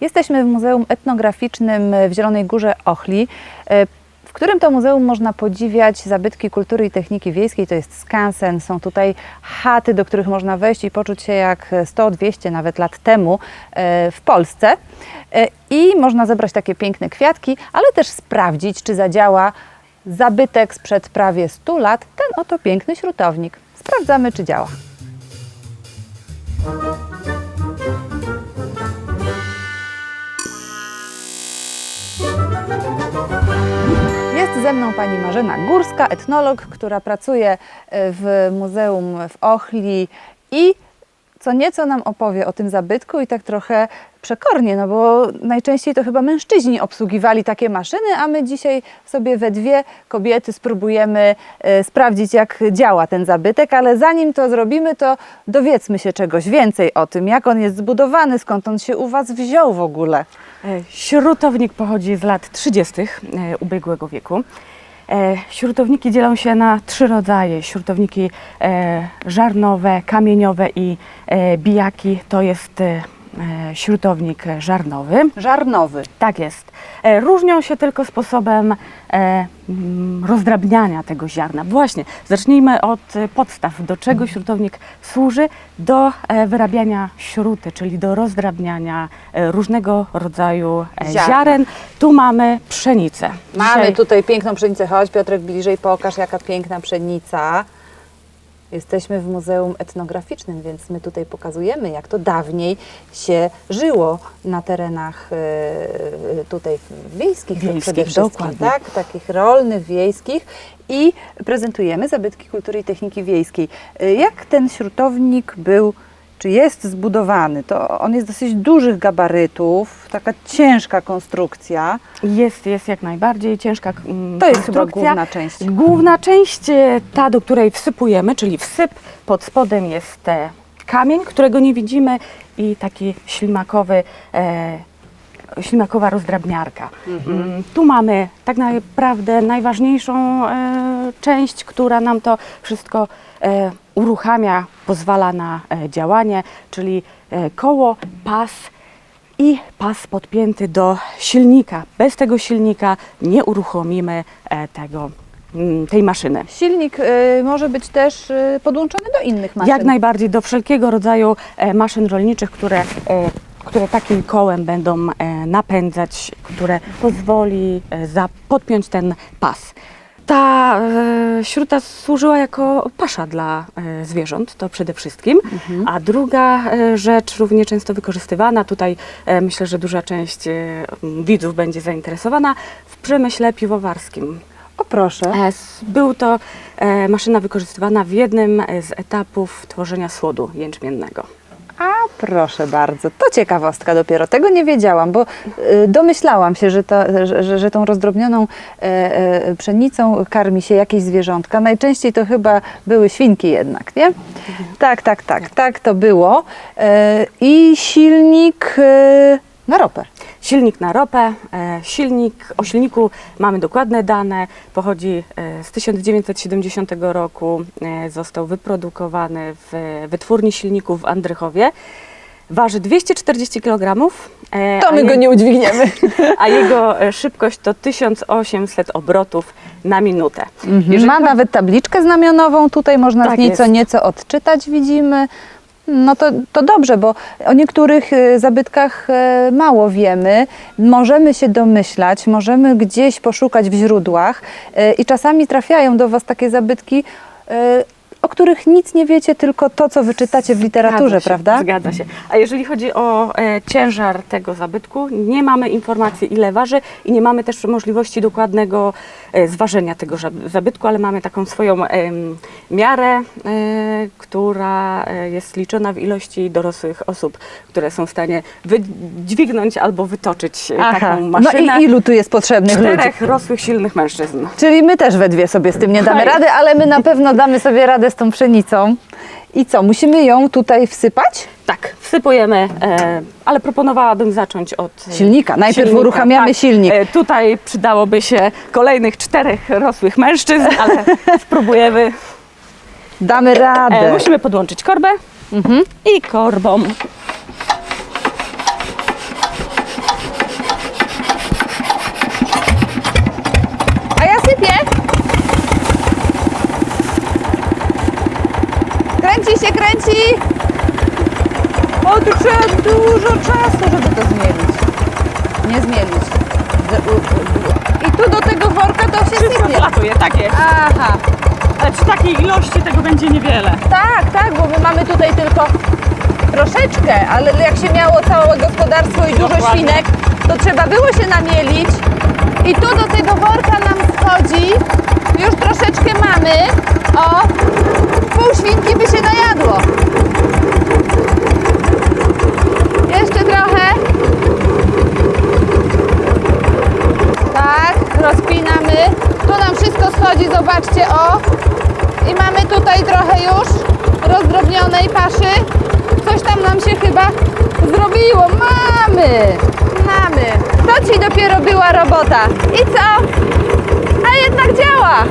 Jesteśmy w Muzeum Etnograficznym w Zielonej Górze Ochli, w którym to muzeum można podziwiać zabytki kultury i techniki wiejskiej. To jest skansen, są tutaj chaty, do których można wejść i poczuć się jak 100-200 nawet lat temu e, w Polsce. E, I można zebrać takie piękne kwiatki, ale też sprawdzić, czy zadziała zabytek sprzed prawie 100 lat, ten oto piękny śrutownik. Sprawdzamy, czy działa. Jest ze mną pani Marzena Górska, etnolog, która pracuje e, w Muzeum w Ochli i co nieco nam opowie o tym zabytku i tak trochę przekornie, no bo najczęściej to chyba mężczyźni obsługiwali takie maszyny, a my dzisiaj sobie we dwie kobiety spróbujemy e, sprawdzić, jak działa ten zabytek, ale zanim to zrobimy, to dowiedzmy się czegoś więcej o tym, jak on jest zbudowany, skąd on się u Was wziął w ogóle. E, Śrutownik pochodzi z lat 30. e, ubiegłego wieku. E, Śrutowniki dzielą się na trzy rodzaje. Śrutowniki e, żarnowe, kamieniowe i e, bijaki. To jest śrutownik żarnowy. Żarnowy. Tak jest. E, Różnią się tylko sposobem e, mm, rozdrabniania tego ziarna. Właśnie, zacznijmy od e, podstaw. Do czego śrutownik służy? Do e, wyrabiania śruty, czyli do rozdrabniania e, różnego rodzaju e, Ziarna. ziaren. Tu mamy pszenicę. Mamy Dzisiaj- tutaj piękną pszenicę. Chodź Piotrek bliżej, pokaż jaka piękna pszenica. Jesteśmy w Muzeum Etnograficznym, więc my tutaj pokazujemy, jak to dawniej się żyło na terenach e, tutaj wiejskich, Wiejskich, przede wszystkim, dokładnie. tak? takich rolnych, wiejskich i prezentujemy zabytki kultury i techniki wiejskiej. E, Jak ten śrutownik był, czy jest zbudowany? To on jest dosyć dużych gabarytów, taka ciężka konstrukcja. Jest, jest jak najbardziej ciężka mm, To jest chyba konstrukcja. główna część. Główna część, e, ta, do której wsypujemy, czyli wsyp, pod spodem jest e, kamień, którego nie widzimy i taki ślimakowy, e, ślimakowa rozdrabniarka. Mm, Tu mamy tak naprawdę najważniejszą e, część, która nam to wszystko e, uruchamia, pozwala na e, działanie, czyli e, koło, pas, i pas podpięty do silnika. Bez tego silnika nie uruchomimy tego, mm, tej maszyny. Silnik y, może być też y, podłączony do innych maszyn. Jak najbardziej do wszelkiego rodzaju e, maszyn rolniczych, które, e, które takim kołem będą e, napędzać, które pozwoli e, za, podpiąć ten pas. Ta e, śruta służyła jako pasza dla e, zwierząt, to przede wszystkim. A druga e, rzecz, równie często wykorzystywana, tutaj e, myślę, że duża część e, widzów będzie zainteresowana, w przemyśle piwowarskim. O proszę. E, s- Był to e, maszyna wykorzystywana w jednym e, z etapów tworzenia słodu jęczmiennego. A proszę bardzo, to ciekawostka dopiero. Tego nie wiedziałam, bo y, domyślałam się, że, ta, że, że, tą rozdrobnioną e, e, pszenicą karmi się jakieś zwierzątka. Najczęściej to chyba były świnki jednak, nie? Tak, tak, tak, tak to było. E, I silnik e, na ropę. Silnik na ropę, e, silnik, o silniku mamy dokładne dane, pochodzi e, z 1970 roku, e, został wyprodukowany w wytwórni silników w Andrychowie. Waży 240 kg, To my go nie udźwigniemy. a jego szybkość to 1800 obrotów na minutę. Jeżeli Ma nawet tabliczkę znamionową, tutaj można z Tak niej co nieco odczytać, widzimy. No to, to dobrze, bo o niektórych e, zabytkach e, mało wiemy. Możemy się domyślać, możemy gdzieś poszukać w źródłach e, i czasami trafiają do Was takie zabytki, o których nic nie wiecie, tylko to, co wyczytacie w literaturze, Zgadza się, prawda? Zgadza się. A jeżeli chodzi o e, ciężar tego zabytku, nie mamy informacji ile waży i nie mamy też możliwości dokładnego e, zważenia tego zabytku, ale mamy taką swoją em, miarę, e, która e, jest liczona w ilości dorosłych osób, które są w stanie wydźwignąć albo wytoczyć e, taką no maszynę. i ilu tu jest potrzebnych ludzi? Czterech rosłych, silnych mężczyzn. Czyli my też we dwie sobie z tym nie damy rady, ale my na pewno damy sobie radę z tą pszenicą. I co, musimy ją tutaj wsypać? Tak, wsypujemy, e, ale proponowałabym zacząć od e, Silnika. Najpierw silnika, uruchamiamy tak. silnik. E, tutaj przydałoby się kolejnych czterech rosłych mężczyzn, ale spróbujemy. Damy radę. E, musimy podłączyć korbę Mhm. i korbą Leci! O, tu trzeba dużo czasu, żeby to zmielić. Nie zmielić. I tu do tego worka to się Wszystko sypie. tak jest. Aha, Ale przy takiej ilości tego będzie niewiele. tak, tak, bo my mamy tutaj tylko troszeczkę, ale jak się miało całe gospodarstwo i dużo Dokładnie. świnek, to trzeba było się namielić. I tu do tego worka nam schodzi, już troszeczkę mamy. O, pół świnki by się najadło. Jeszcze trochę. Tak, rozpinamy. Tu nam wszystko schodzi, zobaczcie, o. I mamy tutaj trochę już rozdrobnionej paszy. Coś tam nam się chyba zrobiło. Mamy! Mamy. To ci dopiero była robota. I co? A jednak działa.